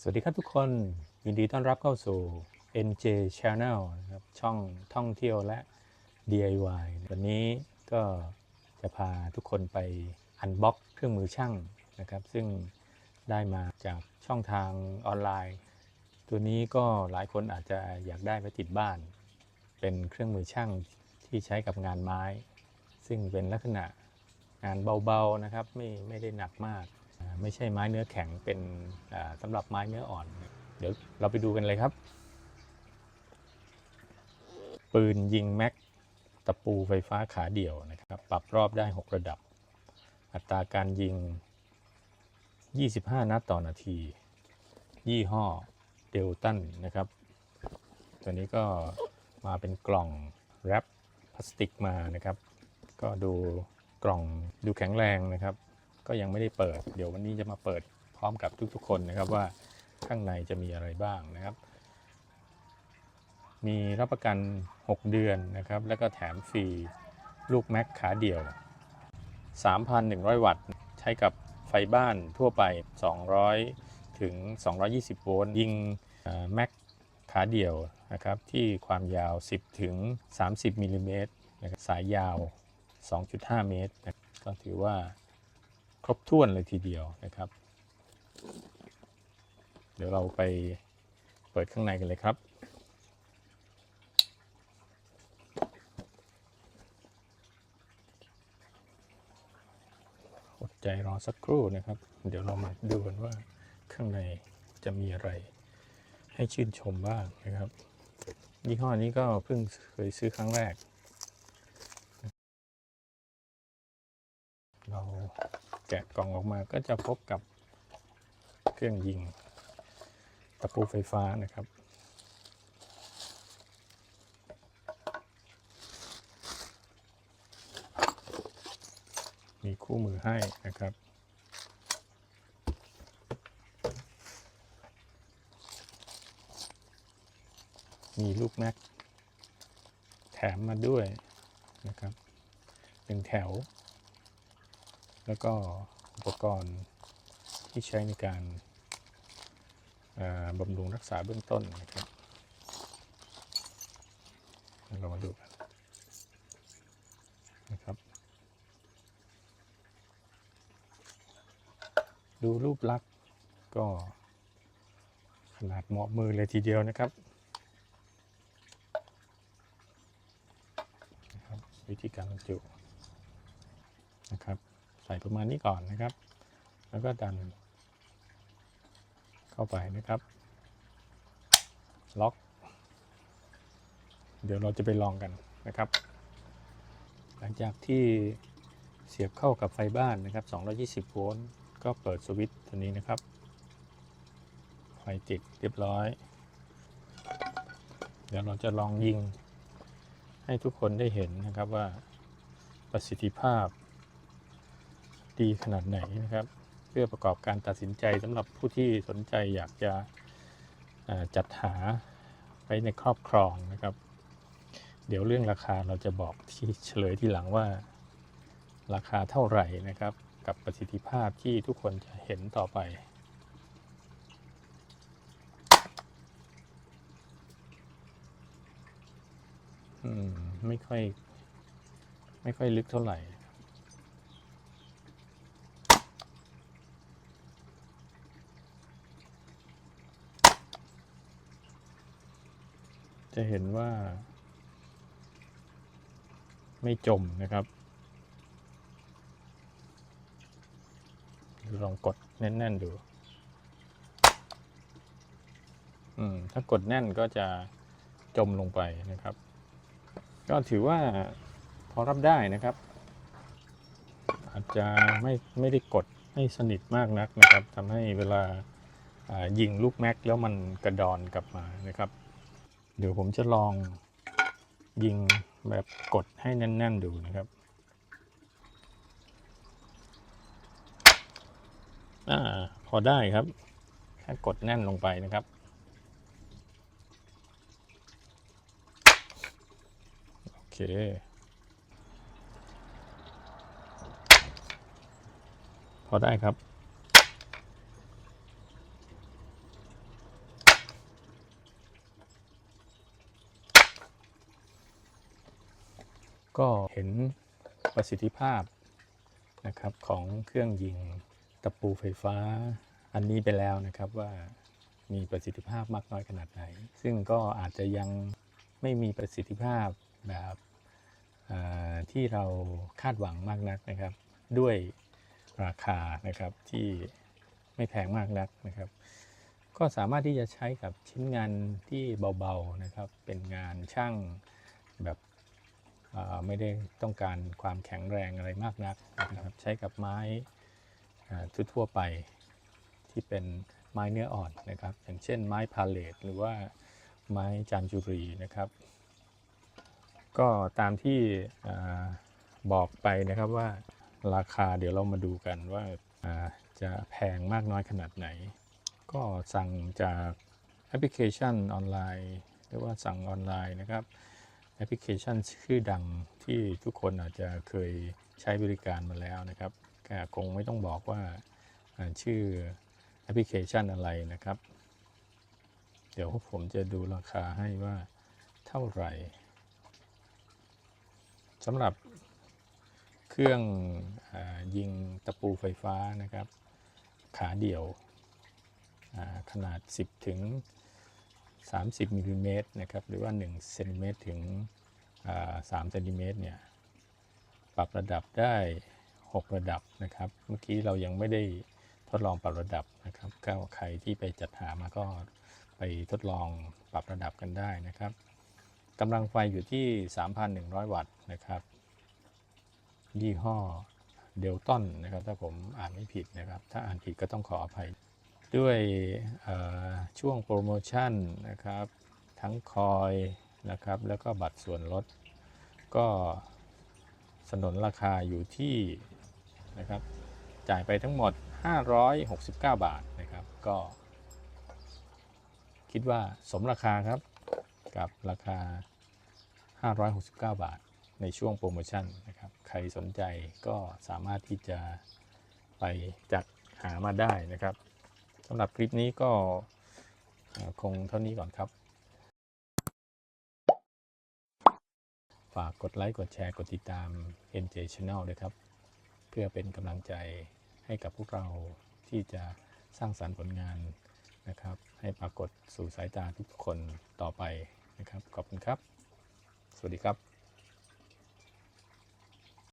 สวัสดีครับทุกคนยินดีต้อนรับเข้าสู่ NJ Channel นะครับช่องท่องเที่ยวและ DIY วันนี้ก็จะพาทุกคนไปอันบ็อกเครื่องมือช่างนะครับ ซึ่งได้มาจากช่องทางออนไลน์ ตัวนี้ก็หลายคนอาจจะอยากได้ไว้ติดบ้าน เป็นเครื่องมือช่างที่ใช้กับงานไม้ ซึ่งเป็นลักษณะงานเบาๆนะครับไม่ไม่ได้หนักมาก ไม่ใช่ไม้เนื้อแข็งเป็นสำหรับไม้เนื้ออ่อน เดี๋ยวเราไปดูกันเลยครับ ปืนยิงแม็กตะปูไฟฟ้าขาเดี่ยวนะครับ ปรับรอบได้ 6 ระดับ อัตราการยิง 25 นัดต่อนาที ยี่ห้อเดลตันนะครับ ตัวนี้ก็มาเป็นกล่องแรปพลาสติกมานะครับ ก็ดูกล่องดูแข็งแรงนะครับ ก็ยังไม่ได้เปิด เดี๋ยววันนี้จะมาเปิดพร้อมกับทุกๆคนนะครับว่าข้างในจะมีอะไรบ้างนะครับ มีรับประกัน 6 เดือนนะครับ แล้วก็แถมฟรีลูกแม็กขาเดี่ยว 3,100 วัตต์ ใช้กับไฟบ้านทั่วไป 200 ถึง 220 โวลต์ยิงแม็กขาเดี่ยวนะครับที่ความยาว 10 ถึง 30มิลลิเมตรสายยาว 2.5 เมตร ก็ถือว่า ครบถ้วนเลยทีเดียวนะครับ เดี๋ยวเราไปเปิดข้างในกันเลยครับ อดใจรอสักครู่นะครับ เดี๋ยวเรามาดูกันว่าข้างในจะมีอะไร ให้ชื่นชมบ้างนะครับ ยี่ห้อนี้ก็เพิ่งเคยซื้อครั้งแรก เราแกะกล่องออกมาก็จะพบกับเครื่องยิงตะปูไฟฟ้านะครับ มีคู่มือให้นะครับมีลูกแม็ก แถมมาด้วยนะครับหนึ่งแถว แล้วก็อุปกรณ์ที่ใช้ในการบำรุงรักษาเบื้องต้นนะครับ เรามาดูกันนะครับ ดูรูปลักษณ์ก็ขนาดเหมาะมือเลยทีเดียวนะครับนะครับวิธีการบรรจุนะครับ ใส่ประมาณนี้ก่อนนะครับ แล้วก็ดัน เข้าไปนะครับ ล็อก เดี๋ยวเราจะไปลองกันนะครับ หลังจากที่เสียบเข้ากับไฟบ้านนะครับ 220 โวลต์ ก็เปิดสวิตช์ตัวนี้นะครับ ไฟติดเรียบร้อย เดี๋ยวเราจะลองยิงให้ทุกคนได้เห็นนะครับว่าประสิทธิภาพ ดีขนาดไหนนะครับ เพื่อประกอบการตัดสินใจสำหรับผู้ที่สนใจอยากจะจัดหาไว้ในครอบครองนะครับ เดี๋ยวเรื่องราคาเราจะบอกที่เฉลยทีหลังว่า ราคาเท่าไหร่นะครับ กับประสิทธิภาพที่ทุกคนจะเห็นต่อไปอืมไม่ค่อย ไม่ค่อยลึกเท่าไหร่ จะเห็นว่า ไม่จมนะครับ ลองกดแน่น ๆ ดู อืม ถ้ากดแน่นก็จะจมลงไปนะครับ ก็ถือว่าพอรับได้นะครับ อาจจะไม่ไม่ได้กดให้สนิทมากนักนะครับทำให้เวลาอ่ายิงลูกแม็กแล้วมันกระดอนกลับมานะครับ เดี๋ยวผมจะลองยิงแบบกดให้แน่น ๆ ดูนะครับอ่าพอได้ครับ แค่กดแน่นลงไปนะครับ โอเค พอได้ครับ ก็เห็นประสิทธิภาพนะครับของเครื่องยิงตะปูไฟฟ้าอันนี้ไปแล้วนะครับว่ามีประสิทธิภาพมากน้อยขนาดไหน ซึ่งก็อาจจะยังไม่มีประสิทธิภาพแบบที่เราคาดหวังมากนักนะครับ ด้วยราคานะครับที่ไม่แพงมากนักนะครับ ก็สามารถที่จะใช้กับชิ้นงานที่เบาๆนะครับ เป็นงานช่าง ไม่ได้ต้องการความแข็งแรงอะไรมากนักนะครับใช้กับไม้ทั่วไปที่เป็นไม้เนื้ออ่อนนะครับ อย่างเช่นไม้พาเลตหรือว่าไม้จามจุรีนะครับ ก็ตามที่บอกไปนะครับว่าราคาเดี๋ยวเรามาดูกันว่าอ่าจะแพงมากน้อยขนาดไหน ก็สั่งจากแอปพลิเคชันออนไลน์ หรือว่าสั่งออนไลน์นะครับ แอปพลิเคชันชื่อดังที่ทุกคนอาจจะเคยใช้บริการมาแล้วนะครับก็คงไม่ต้องบอกว่าชื่อแอปพลิเคชันอะไรนะครับ เดี๋ยวผมจะดูราคาให้ว่าเท่าไหร่สำหรับเครื่องอยิงตะปูไฟฟ้านะครับ ขาเดี่ยวขนาด 10ถึง 30มิลลิเมตรนะครับหรือว่า1เซนติเมตรถึงอ่า3เซนติเมตรเนี่ยปรับระดับได้ 6 ระดับนะครับ เมื่อกี้เรายังไม่ได้ทดลองปรับระดับนะครับก็ใครที่ไปจัดหามาก็ไปทดลองปรับระดับกันได้นะครับกำลังไฟอยู่ที่ 3,100 วัตต์นะครับ ยี่ห้อเดลตันนะครับ ถ้าผมอ่านไม่ผิดนะครับ ถ้าอ่านผิดก็ต้องขออภัย ด้วยช่วงโปรโมชั่นนะครับ ทั้งคอยนะครับ แล้วก็บัตรส่วนลด ก็สนนราคาอยู่ที่นะครับ จ่ายไปทั้งหมด 569 บาทนะครับ ก็ คิดว่าสมราคาครับ กับราคา 569 บาทในช่วงโปรโมชั่นนะครับ ใครสนใจก็สามารถที่จะไปจัดหามาได้นะครับ สำหรับคลิปนี้ก็คงเท่านี้ก่อนครับ ฝากกดไลค์ กดแชร์ กดติดตาม NJ Channel ด้วยครับ เพื่อเป็นกำลังใจให้กับพวกเราที่จะสร้างสรรค์ผลงานนะครับ ให้ปรากฏสู่สายตาทุกคนต่อไปนะครับ ขอบคุณครับ สวัสดีครับ